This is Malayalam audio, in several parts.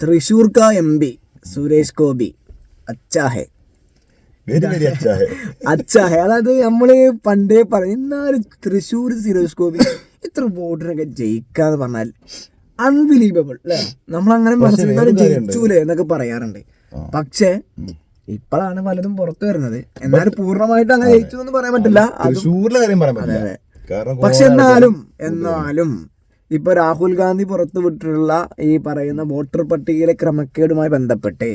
തൃശൂർ കാ എം പി സുരേഷ് ഗോപി അച്ചാഹെ. അച്ചാഹേ. അതായത് നമ്മൾ പണ്ടേ പറഞ്ഞു എന്നാലും തൃശ്ശൂർ സുരേഷ് ഗോപി ഇത്ര വോട്ടിനൊക്കെ ജയിക്കാന്ന് പറഞ്ഞാൽ അൺബിലീവബിൾ അല്ലെ നമ്മളങ്ങനെ മനസ്സിലാക്കി വേറൊരു ജയിച്ചൂലേ എന്നൊക്കെ പറയാറുണ്ട്. പക്ഷേ ഇപ്പോഴാണ് പലതും പുറത്തു വരുന്നത്. എന്നാലും പൂർണമായിട്ട് അങ്ങനെ ജയിച്ചു എന്ന് പറയാൻ പറ്റില്ല. പക്ഷെ എന്നാലും എന്നാലും ഇപ്പൊ രാഹുൽ ഗാന്ധി പുറത്തുവിട്ടിട്ടുള്ള ഈ പറയുന്ന വോട്ടർ പട്ടികയിലെ ക്രമക്കേടുമായി ബന്ധപ്പെട്ട്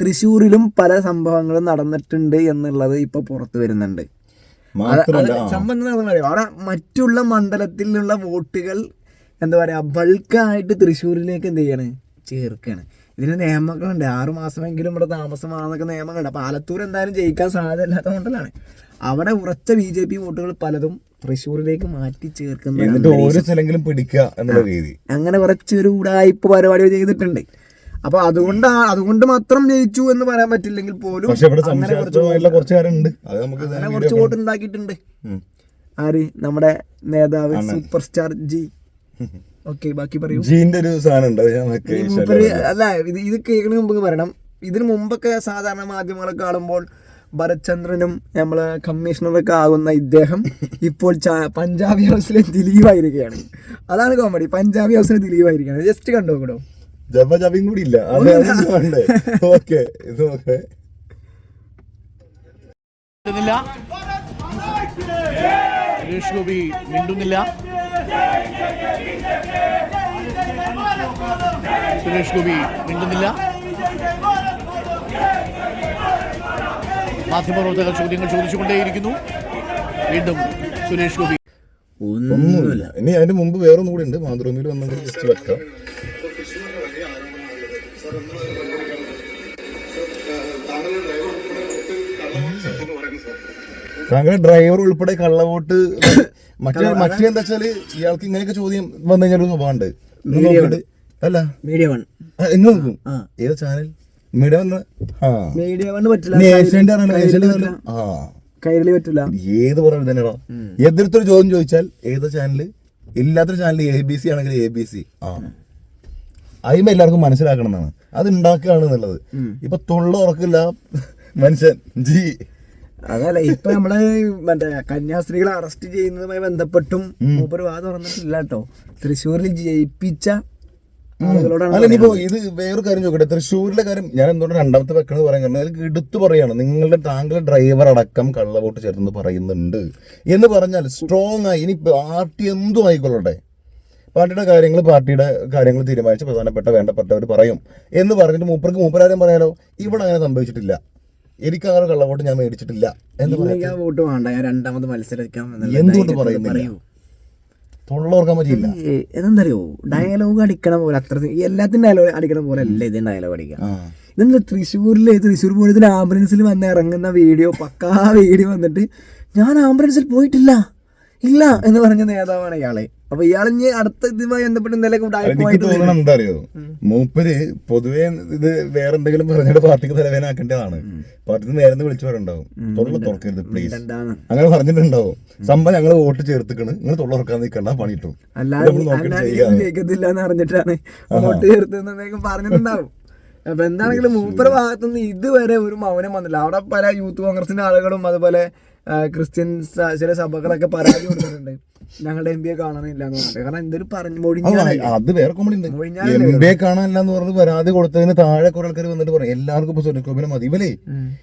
തൃശ്ശൂരിലും പല സംഭവങ്ങളും നടന്നിട്ടുണ്ട് എന്നുള്ളത് ഇപ്പോൾ പുറത്തു വരുന്നുണ്ട്. സംബന്ധം അവിടെ മറ്റുള്ള മണ്ഡലത്തിലുള്ള വോട്ടുകൾ എന്താ പറയുക ബൾക്കായിട്ട് തൃശ്ശൂരിലേക്ക് എന്ത് ചെയ്യാണ്? ചേർക്കുകയാണ് ഇതിന് നിയമങ്ങളുണ്ട്. ആറു മാസമെങ്കിലും ഇവിടെ താമസമാണെന്നൊക്കെ നിയമങ്ങളുണ്ട്. അപ്പോൾ ആലത്തൂർ എന്തായാലും ജയിക്കാൻ സാധ്യത ഇല്ലാത്ത മണ്ഡലമാണ്. അവിടെ ഉറച്ച ബി ജെ പി വോട്ടുകൾ പലതും തൃശ്ശൂരിലേക്ക് മാറ്റി ചേർക്കുന്ന എന്നിട്ട് ഓരോ സ്ഥലങ്ങളും പിടിക്കുക എന്നുള്ള രീതി. അങ്ങനെ കുറച്ചൊരു ഉടായ്പ പരിപാടി ചെയ്തിട്ടുണ്ട്. അപ്പൊ അതുകൊണ്ട് അതുകൊണ്ട് മാത്രം ജയിച്ചു എന്ന് പറയാൻ പറ്റില്ലെങ്കിൽ പോലും അങ്ങനെ കുറച്ച് വോട്ട്. ഉണ്ടാക്കിയിട്ടുണ്ട്. ആര്? നമ്മുടെ നേതാവ് സൂപ്പർ സ്റ്റാർ ജി. ഓക്കെ ബാക്കി പറയൂ. ജീന്റെ ഒരു സാധനം. അല്ല ഇത് ഇത് കേൾക്കണ മുമ്പ് പറയണം. ഇതിനു മുമ്പൊക്കെ സാധാരണ മാധ്യമങ്ങളെ കാണുമ്പോൾ ഭരത്ചന്ദ്രനും നമ്മളെ കമ്മീഷണറൊക്കെ ആകുന്ന ഇദ്ദേഹം ഇപ്പോൾ പഞ്ചാബി ഹൗസിലെ ദിലീപായിരിക്കുകയാണ്. അതാണ് കോമഡി പഞ്ചാബി ഹൗസിലെ ദിലീപായിരിക്കുകയാണ്. ജസ്റ്റ് കണ്ടു കൂടോ ജബജബിയും കൂടി ഇല്ല. അത് അതൊന്നും വേണ്ടേ? ഓക്കെ ഇത് ഓക്കെ. മിണ്ടുന്നില്ല. സുരേഷ് ഗോപി മിണ്ടുന്നില്ല. സുരേഷ് ഗോപി മിണ്ടുന്നില്ല. മാധ്യമപ്രവർത്തകർ ചോദ്യങ്ങൾ ചോദിച്ചുകൊണ്ടേയിരിക്കുന്നു. വീണ്ടും സുരേഷ് ഗോപി. ഒന്നുമില്ല. ഇനി അതിന്റെ മുമ്പ് വേറൊന്നും കൂടി ഉണ്ട്. മാതൃഭൂമിയിൽ വന്നത് ജസ്റ്റ് വെക്കാം. താങ്കൾ ഡ്രൈവർ ഉൾപ്പെടെ കള്ളവോട്ട് മറ്റേ മറ്റേ എന്താ വെച്ചാൽ ഇയാൾക്ക് ഇങ്ങനെയൊക്കെ ചോദ്യം വന്നു കഴിഞ്ഞാൽ ഒരു സ്വഭാവമുണ്ട് അല്ല. Media One. ഇന്ന് നോക്കും. ഏത് ചാനൽ? മീഡിയ വന്ന? ആ. മീഡിയ വൺ പറ്റില്ല. കൈരളി പറ്റില്ല. ആ. കൈരളി പറ്റില്ല. ഏത് പറയുന്നത് തന്നെയാണോ എതിർത്തൊരു ചോദ്യം ചോദിച്ചാൽ ഏത് ചാനൽ ഇല്ലാത്തൊരു ചാനൽ എ ബി സി ആണെങ്കിൽ എ ബി സി ആ. അതിമ എല്ലാവർക്കും മനസ്സിലാക്കണം എന്നാണ്. അത് ഉണ്ടാക്കുകയാണ് എന്നുള്ളത്. ഇപ്പൊ തൊള്ള ഉറക്കില്ല മനുഷ്യൻ. ജി. അതല്ല ഇപ്പൊ നമ്മൾ മറ്റേ കന്യാസ്ത്രീകളെ അറസ്റ്റ് ചെയ്യുന്നതുമായി ബന്ധപ്പെട്ടും മൂപ്പര് വാ തുറന്നിട്ടില്ല കേട്ടോ. തൃശ്ശൂരിൽ ജയിപ്പിച്ച അല്ല ഇനിയിപ്പോ ഇത് വേറൊരു കാര്യം ചോദിക്കട്ടെ. തൃശ്ശൂരിലെ കാര്യം ഞാൻ എന്തുകൊണ്ട് രണ്ടാമത്തെ വെക്കണത് പറയാൻ കാരണം അതിൽ എടുത്തു പറയാണ് നിങ്ങളുടെ താങ്കളുടെ ഡ്രൈവർ അടക്കം കള്ളവോട്ട് ചേർന്ന് പറയുന്നുണ്ട്. എന്ന് പറഞ്ഞാൽ സ്ട്രോങ് ആയി ഇനി പാർട്ടി എന്തും ആയിക്കൊള്ളട്ടെ. പാർട്ടിയുടെ കാര്യങ്ങൾ പാർട്ടിയുടെ കാര്യങ്ങൾ തീരുമാനിച്ച് പ്രധാനപ്പെട്ട വേണ്ടപ്പെട്ടവർ പറയും. എന്ന് പറഞ്ഞിട്ട് മൂപ്പർക്ക് മൂപ്പരാരും പറയാലോ ഇവിടെ അങ്ങനെ സംഭവിച്ചിട്ടില്ല. എനിക്ക് അങ്ങനെ കള്ളവോട്ട് ഞാൻ മേടിച്ചിട്ടില്ല. എന്ന് പറയാം വോട്ട് വേണ്ട ഞാൻ രണ്ടാമത് മത്സരിക്കാം എന്തുകൊണ്ട് പറയുന്നു പറയുന്നില്ല? തൊള്ളോർക്കാൻ പറ്റില്ല ഏ, ഇതെന്തറിയോ ഡയലോഗ് അടിക്കണ പോലെ അത്ര ഈ എല്ലാത്തിനും ഡയലോഗ് അടിക്കണ പോലെ അല്ല ഇത് ഡയലോഗ് അടിക്കുക? ഇതെന്താ തൃശ്ശൂരിലെ തൃശ്ശൂർ പൂരത്തിന് ആംബുലൻസിൽ വന്ന് ഇറങ്ങുന്ന വീഡിയോ പക്കാ വീഡിയോ വന്നിട്ട് ഞാൻ ആംബുലൻസിൽ പോയിട്ടില്ല ഇല്ല എന്ന് പറഞ്ഞ നേതാവാണ് ഇയാളെ. അപ്പൊ ഇയാൾ ഇനി അടുത്ത ഇതുമായി ബന്ധപ്പെട്ട് എനിക്ക് തോന്നണം എന്താ അറിയോ? മൂപ്പര് പൊതുവെ ഇത് വേറെ എന്തെങ്കിലും പറഞ്ഞിട്ട് പാർട്ടിക്ക് തലവേനാക്കേണ്ടതാണ് പാർട്ടിന്ന് നേരെ വിളിച്ചു പറയണ്ടാവും തൊള്ള തുറക്കരുത് പ്ലീസ് അങ്ങനെ പറഞ്ഞിട്ടുണ്ടാവും. സംഭവം ഞങ്ങൾ വോട്ട് ചേർത്തിക്കണ്. നിങ്ങൾ തൊള്ള തുറക്കാൻ നിൽക്കണ്ട പണി കിട്ടും അല്ലാതെ നമ്മൾ നോക്കിയിട്ട് അല്ലാതെ ചെയ്യാം. എന്ന് അറിഞ്ഞിട്ടാണ് വോട്ട് ചേർത്തെന്നൊക്കെ പറഞ്ഞിട്ടുണ്ടാവും. അപ്പൊ എന്താണെങ്കിലും മൂപ്പര ഭാഗത്തുനിന്ന് ഇതുവരെ ഒരു മൗനം വന്നില്ല. അവിടെ പല യൂത്ത് കോൺഗ്രസിന്റെ ആളുകളും അതുപോലെ ക്രിസ്ത്യൻ ചില സഭകളൊക്കെ പരാതി കൊടുത്തിട്ടുണ്ട്. ഞങ്ങളുടെ എം പിയെ കാണാനില്ല എന്ന് പറഞ്ഞിട്ട്. കാരണം എന്തൊരു പറഞ്ഞു അത് വേറെ കോമഡി ഉണ്ട്. എം ബി എ കാണാനില്ല എന്ന് പറഞ്ഞ് പരാതി കൊടുത്തതിന് താഴെ കുറെ ആൾക്കാർ വന്നിട്ട് പറയും എല്ലാവർക്കും ഇപ്പൊ സുരക്ഷോഭിനെ മതി. ഇവലേ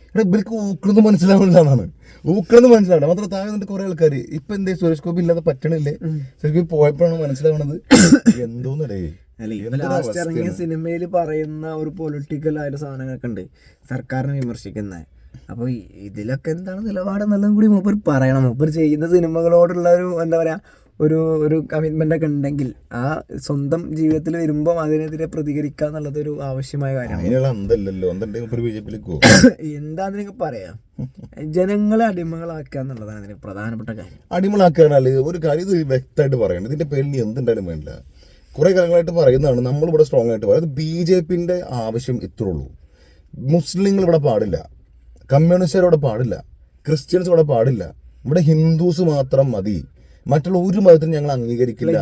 ഇവിടെ ഇവർക്ക് ഊക്കളൊന്നും മനസ്സിലാവില്ല എന്നാണ്. ഊക്കളൊന്നും മനസ്സിലാവില്ല. മാത്രം താഴെ വന്നിട്ട് കുറെ ആൾക്കാർ ഇപ്പൊ എന്തേ സുരേഷ് ഗോപി ഇല്ലാതെ പറ്റണില്ലേ? സുരേഷ് ഗോപി പോയപ്പോഴാണ് മനസ്സിലാവണത്. എന്തോന്നടേ ലാസ്റ്റ് ഇറങ്ങിയ സിനിമയിൽ പറയുന്ന ഒരു പൊളിറ്റിക്കൽ ആയ സാധനങ്ങളൊക്കെ ഉണ്ട്. സർക്കാരിനെ വിമർശിക്കുന്ന. അപ്പൊ ഈ- ഇതിലൊക്കെ എന്താണ് നിലപാടെന്നുള്ളതും കൂടി മൂപ്പർ പറയണം. മൂപ്പർ ചെയ്യുന്ന സിനിമകളോടുള്ള ഒരു എന്താ പറയുക ഒരു ഒരു കമ്മിറ്റ്മെന്റ് ഒക്കെ ഉണ്ടെങ്കിൽ ആ സ്വന്തം ജീവിതത്തിൽ വരുമ്പോൾ അതിനെതിരെ പ്രതികരിക്കുക എന്നുള്ളത് ഒരു ആവശ്യമായ കാര്യമാണ്. എന്താണെന്ന് പറയാം. ജനങ്ങളെ അടിമകളാക്കുക എന്നുള്ളതാണ് അതിന് പ്രധാനപ്പെട്ട കാര്യം. അടിമളാക്കാനാല് ഒരു കാര്യം ഇത് വ്യക്തമായിട്ട് പറയണം. ഇതിന്റെ പേരിൽ എന്തുണ്ടായാലും വേണ്ട. കുറെ കാലങ്ങളായിട്ട് പറയുന്നതാണ് നമ്മളിവിടെ സ്ട്രോങ് ആയിട്ട് പറയുന്നത് ബി ജെ പിന്റെ ആവശ്യം ഇത്രയുള്ളൂ മുസ്ലിങ്ങൾ ഇവിടെ പാടില്ല. കമ്മ്യൂണിസ്റ്റുകാർ ഇവിടെ പാടില്ല. ക്രിസ്ത്യൻസ് ഇവിടെ പാടില്ല. ഇവിടെ ഹിന്ദുസ് മാത്രം മതി. മറ്റുള്ള ഒരു മതത്തിനും ഞങ്ങൾ അംഗീകരിക്കില്ല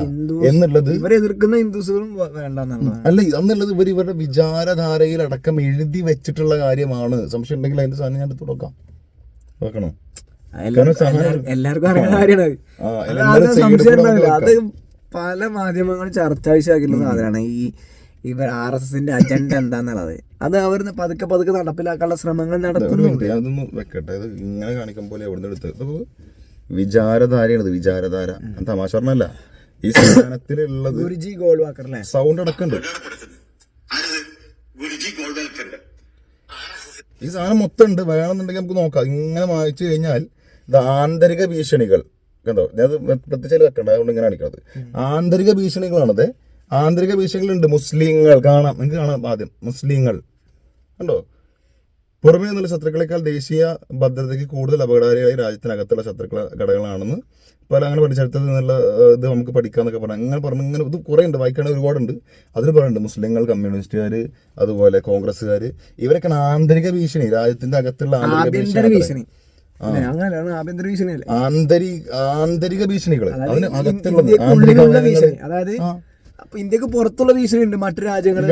എന്നുള്ളത് ഇവരെ എതിർക്കുന്ന ഹിന്ദുസുകളും വേണ്ട അല്ല അന്നുള്ളത് ഇവർ ഇവരുടെ വിചാരധാരയിൽ അടക്കം എഴുതി വെച്ചിട്ടുള്ള കാര്യമാണ്. സംശയം ഉണ്ടെങ്കിൽ അതിന്റെ സാധനം ഞാൻ എടുത്തു നോക്കാം. നോക്കണോ? എല്ലാവർക്കും അറിയുന്ന കാര്യമാണ്. അത്. പല മാധ്യമങ്ങളും ചർച്ചാ വിഷയമാക്കിയുള്ള സാധനമാണ്. ഈ ഇവർ ആർ എസ് എസിന്റെ അജണ്ട എന്താന്നുള്ളത്. അത് അവർ പതുക്കെ പതുക്കെ നടപ്പിലാക്കാനുള്ള ശ്രമങ്ങൾ നടത്തുന്നുണ്ട് മിനിറ്റ്, വെക്കട്ടെ. ഇത് ഇങ്ങനെ കാണിക്കാൻ പോലെ എവിടെ എടുത്ത്. വിചാരധാര. തമാശ പറഞ്ഞല്ല. ഈ സ്ഥാനത്തിലുള്ളത് ഗുരുജി ഗോൾ വാക്കർ അല്ലേ സൗണ്ട് അടക്കുന്നുണ്ട് ഈ സാധനം മൊത്തം ഉണ്ട്. വേണമെന്നുണ്ടെങ്കിൽ നമുക്ക് നോക്കാം. ഇങ്ങനെ വായിച്ചു കഴിഞ്ഞാൽ ഇത് ആന്തരിക ഭീഷണികൾ. കണ്ടോ? ഞാൻ പ്രത്യേകിച്ച് വെക്കണ്ട. അതുകൊണ്ട് ഇങ്ങനെ കാണിക്കണത് ആന്തരിക ഭീഷണികളാണത്. ആന്തരിക ഭീഷണികളുണ്ട് മുസ്ലിങ്ങൾ കാണാം. നിങ്ങൾക്ക് കാണാം ആദ്യം. മുസ്ലിങ്ങൾ. കണ്ടോ? പുറമേ നിന്നുള്ള ശത്രുക്കളെക്കാൾ ദേശീയ ഭദ്രതയ്ക്ക് കൂടുതൽ അപകടകാരിയായി രാജ്യത്തിനകത്തുള്ള ശത്രുക്കള ഘടകങ്ങളാണെന്ന് പല അങ്ങനെ പഠിച്ചെടുത്തത് എന്നുള്ള ഇത് നമുക്ക് പഠിക്കാമെന്നൊക്കെ പറഞ്ഞു അങ്ങനെ പറഞ്ഞു ഇങ്ങനെ ഇത് കുറേ ഉണ്ട് വായിക്കണ ഒരുപാടുണ്ട്. അതിൽ പറയുന്നുണ്ട് മുസ്ലിങ്ങൾ കമ്മ്യൂണിസ്റ്റുകാർ അതുപോലെ കോൺഗ്രസ്സുകാർ ഇവരൊക്കെ ആന്തരിക ഭീഷണി. രാജ്യത്തിന്റെ അകത്തുള്ള ആന്തരിക ഭീഷണി. ഭീഷണി അല്ലേ? അങ്ങനെയാണ് ആഭ്യന്തര ഭീഷണി അല്ലേ ആന്തരി ആന്തരിക ഭീഷണികൾ അതിന് അകത്തുള്ള ആന്തരിക അതായത്. അപ്പൊ ഇന്ത്യയ്ക്ക് പുറത്തുള്ള ഭീഷണി ഉണ്ട് മറ്റു രാജ്യങ്ങളിൽ.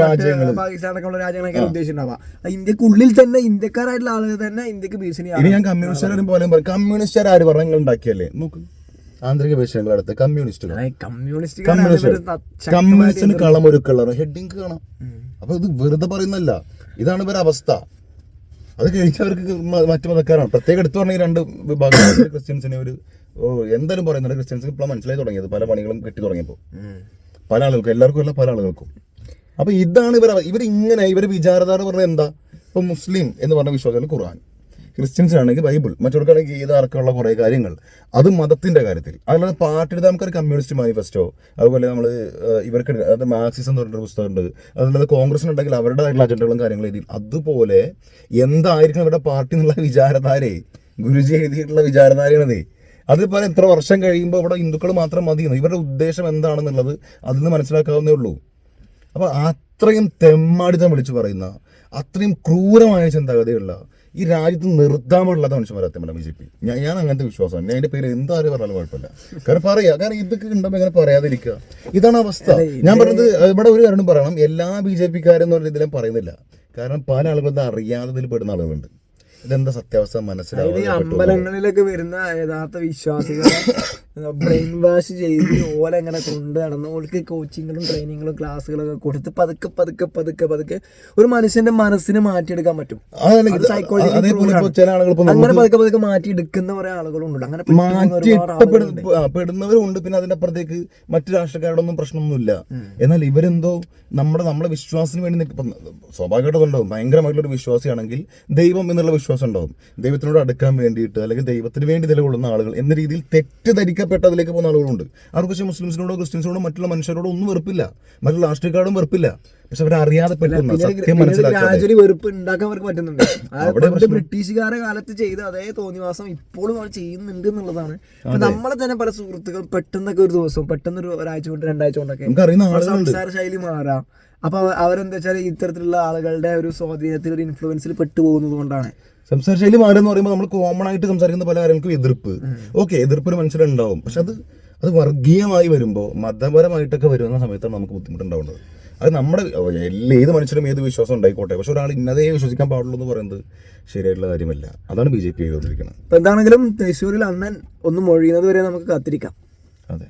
പാകിസ്ഥാൻ അടക്കമുള്ള രാജ്യങ്ങളൊക്കെ ഉദ്ദേശിച്ചിട്ടുണ്ടാവാം ഇന്ത്യയ്ക്ക് ഇന്ത്യക്കുള്ളിൽ തന്നെ ഇന്ത്യക്കാരായിട്ടുള്ള ആളുകൾ തന്നെ ഇന്ത്യയ്ക്ക് ഇനി ഭീഷണിയാണ് ഞാൻ കമ്മ്യൂണിസ്റ്റുകാരും പോലെ പറയും. കമ്മ്യൂണിസ്റ്റുകാർ ആര് പറഞ്ഞു ഉണ്ടാക്കിയല്ലേ? നോക്ക്. ആന്തരിക ഭീഷണികൾ അടുത്ത് കമ്മ്യൂണിസ്റ്റുകൾ കമ്മ്യൂണിസ്റ്റ് കമ്മ്യൂണിസ്റ്റ് കമ്മ്യൂണിസ്റ്റിന് കളമൊരുക്കുള്ള ഹെഡിങ് കാണാം. അപ്പൊ ഇത് വെറുതെ പറയുന്നല്ല ഇതാണ് ഇവരുടെ അവസ്ഥ. അത് കഴിച്ചവർക്ക് മറ്റു മതക്കാരാണ്. പ്രത്യേകം എടുത്തു പറഞ്ഞ രണ്ട് വിഭാഗം ക്രിസ്ത്യൻസിനെ ഒരു ഓ എന്തായാലും പറയുന്നുണ്ട്. ക്രിസ്ത്യൻസ് ഇപ്പോൾ മനസ്സിലായി തുടങ്ങിയത്. പല പണികളും കെട്ടി തുടങ്ങിയപ്പോൾ പല ആളുകൾക്കും എല്ലാവർക്കും അല്ല പല ആളുകൾക്കും. അപ്പൊ ഇതാണ് ഇവർ ഇവർ ഇങ്ങനെ ഇവർ വിചാരധാര പറഞ്ഞാൽ എന്താ? ഇപ്പൊ മുസ്ലിം എന്ന് പറഞ്ഞ വിശ്വാസത്തിൽ ഖുർആൻ. ക്രിസ്ത്യൻസ് ആണെങ്കിൽ ബൈബിൾ മറ്റവർക്കാണെങ്കിൽ ഗീതാർക്കുള്ള കുറേ കാര്യങ്ങൾ. അത് മതത്തിന്റെ കാര്യത്തിൽ. അല്ലാതെ പാർട്ടിയുടെ നമുക്കൊരു കമ്മ്യൂണിസ്റ്റ് മാനിഫെസ്റ്റോ അതുപോലെ നമ്മൾ ഇവർക്ക് അതായത് മാർക്സിസം എന്ന് പറഞ്ഞൊരു പുസ്തകമുണ്ട്. അതല്ലാതെ കോൺഗ്രസിനുണ്ടെങ്കിൽ അവരുടെ അജണ്ടകളും കാര്യങ്ങളും എഴുതി. അതുപോലെ എന്തായിരിക്കണം ഇവരുടെ പാർട്ടി എന്നുള്ള വിചാരധാരയെ? ഗുരുജി എഴുതിയിട്ടുള്ള വിചാരധാരയാണതേ. അതിപ്പോൾ എത്ര വർഷം കഴിയുമ്പോൾ ഇവിടെ ഹിന്ദുക്കൾ മാത്രം മതി ഇവരുടെ ഉദ്ദേശം എന്താണെന്നുള്ളത് അതിൽ നിന്ന് മനസ്സിലാക്കാവുന്നേ ഉള്ളൂ. അപ്പോൾ അത്രയും തെമ്മാടിത്തം വിളിച്ചു പറയുന്ന അത്രയും ക്രൂരമായ ചിന്താഗതിയുള്ള ഈ രാജ്യത്ത് നിർത്താൻ പാടില്ലാത്ത മനുഷ്യന്മാരെ സത്യം ബി ജെ പി. ഞാൻ ഞാൻ അങ്ങനത്തെ വിശ്വാസമാണ് ഞാൻ എന്റെ പേര് എന്താരും പറഞ്ഞാലും കുഴപ്പമില്ല. കാരണം പറയാ കാരണം ഇതൊക്കെ ഉണ്ടാകും ഇങ്ങനെ പറയാതിരിക്കുക. ഇതാണ് അവസ്ഥ. ഞാൻ പറഞ്ഞത് ഇവിടെ ഒരു കാരണം പറയണം. എല്ലാ ബി ജെ പിക്കാരെന്ന് പറഞ്ഞ ഇതിലും പറയുന്നില്ല. കാരണം പല ആളുകളും അറിയാതെ ഇതിൽ പെടുന്ന ആളുകളുണ്ട്. ഇതെന്താ സത്യാവസ്ഥ? മനസ്സിലാവും അമ്പലങ്ങളിലൊക്കെ വരുന്ന യഥാർത്ഥ വിശ്വാസികളെ ബ്രെയിൻ വാഷ് ചെയ്ത് ഓല ഇങ്ങനെ കൊണ്ട് നടന്ന് ഓൾക്ക് കോച്ചിങ്ങുകളും ട്രെയിനിങ്ങുകളും ക്ലാസ്സുകളൊക്കെ കൊടുത്ത് പതുക്കെ പതുക്കെ പതുക്കെ പതുക്കെ ഒരു മനുഷ്യന്റെ മനസ്സിനെ മാറ്റിയെടുക്കാൻ പറ്റും. ഇപ്പോൾ അങ്ങനെ പതുക്കെ പതുക്കെ മാറ്റിയെടുക്കുന്ന കുറെ ആളുകളുണ്ട്. അങ്ങനെ പെടുന്നവരുണ്ട്. പിന്നെ അതിന്റെ അപ്പുറത്തേക്ക് മറ്റു രാഷ്ട്രീയക്കാരോടൊന്നും പ്രശ്നമൊന്നുമില്ല. എന്നാൽ ഇവരെന്തോ നമ്മുടെ നമ്മുടെ വിശ്വാസത്തിന് വേണ്ടി സ്വാഭാവികമായിട്ടും ഉണ്ടാവും ഭയങ്കരമായിട്ടുള്ള വിശ്വാസിയാണെങ്കിൽ ദൈവം എന്നുള്ള വിശ്വാസം ഉണ്ടാവും. ദൈവത്തിനോട് അടുക്കാൻ വേണ്ടിയിട്ട് അല്ലെങ്കിൽ ദൈവത്തിന് വേണ്ടി നിലകൊള്ളുന്ന ആളുകൾ എന്ന രീതിയിൽ അതിലേക്ക് പോകുന്ന ആളുകളുണ്ട്. അവർക്ക് പക്ഷേ മുസ്ലിംസിനോടോ ക്രിസ്ത്യൻസിനോടോ മറ്റുള്ള മനുഷ്യരോടോ ഒന്നും വെറുപ്പില്ല. മറ്റുള്ള രാഷ്ട്രീയക്കാരോടും വെറുപ്പില്ല. പക്ഷെ പെട്ടുന്ന പിന്നെ സത്യം മനസ്സിലാക്കി വെറുപ്പ് ഉണ്ടാക്കാൻ അവർക്ക് പറ്റുന്നുണ്ട്. ബ്രിട്ടീഷുകാരെ കാലത്ത് ചെയ്ത അതേ തോന്നിവാസം ഇപ്പോഴും അവർ ചെയ്യുന്നുണ്ട് എന്നുള്ളതാണ്. നമ്മളെ തന്നെ പല സുഹൃത്തുക്കൾ പെട്ടെന്നൊക്കെ ഒരു ദിവസം പെട്ടെന്ന് ഒരു ഒരാഴ്ച കൊണ്ട് രണ്ടാഴ്ച കൊണ്ടൊക്കെ സംസാര ശൈലി മാറാം. അപ്പൊ അവ- അവരെന്താ വെച്ചാൽ ഇത്തരത്തിലുള്ള ആളുകളുടെ ഒരു സ്വാധീനത്തിൽ ഒരു ഇൻഫ്ലുവൻസിൽ പെട്ടുപോകുന്നത് കൊണ്ടാണ്. സംസാര ശൈലി മാറുക പറയുമ്പോൾ നമ്മൾ കോമൺ ആയിട്ട് സംസാരിക്കുന്ന പല കാര്യങ്ങൾക്കും എതിർപ്പ്. ഓക്കെ എതിർപ്പ് ഒരു മനുഷ്യരുണ്ടാവും പക്ഷെ അത് അത് വർഗീയമായി വരുമ്പോൾ മതപരമായിട്ടൊക്കെ വരുന്ന സമയത്താണ് നമുക്ക് ബുദ്ധിമുട്ടുണ്ടാവുന്നത്. അത് നമ്മുടെ ഏത് മനുഷ്യരും ഏത് വിശ്വാസം ഉണ്ടായിക്കോട്ടെ. പക്ഷെ ഒരാൾ ഇന്നതേ വിശ്വസിക്കാൻ പാടുള്ളൂ എന്ന് പറയുന്നത് ശരിയായിട്ടുള്ള കാര്യമല്ല. അതാണ് ബി ജെ പി ചെയ്തുകൊണ്ടിരിക്കുന്നത്. എന്താണെങ്കിലും തൃശ്ശൂരിൽ അണ്ണൻ ഒന്ന് മൊഴിയുന്നത് വരെ നമുക്ക് കാത്തിരിക്കാം. അതെ.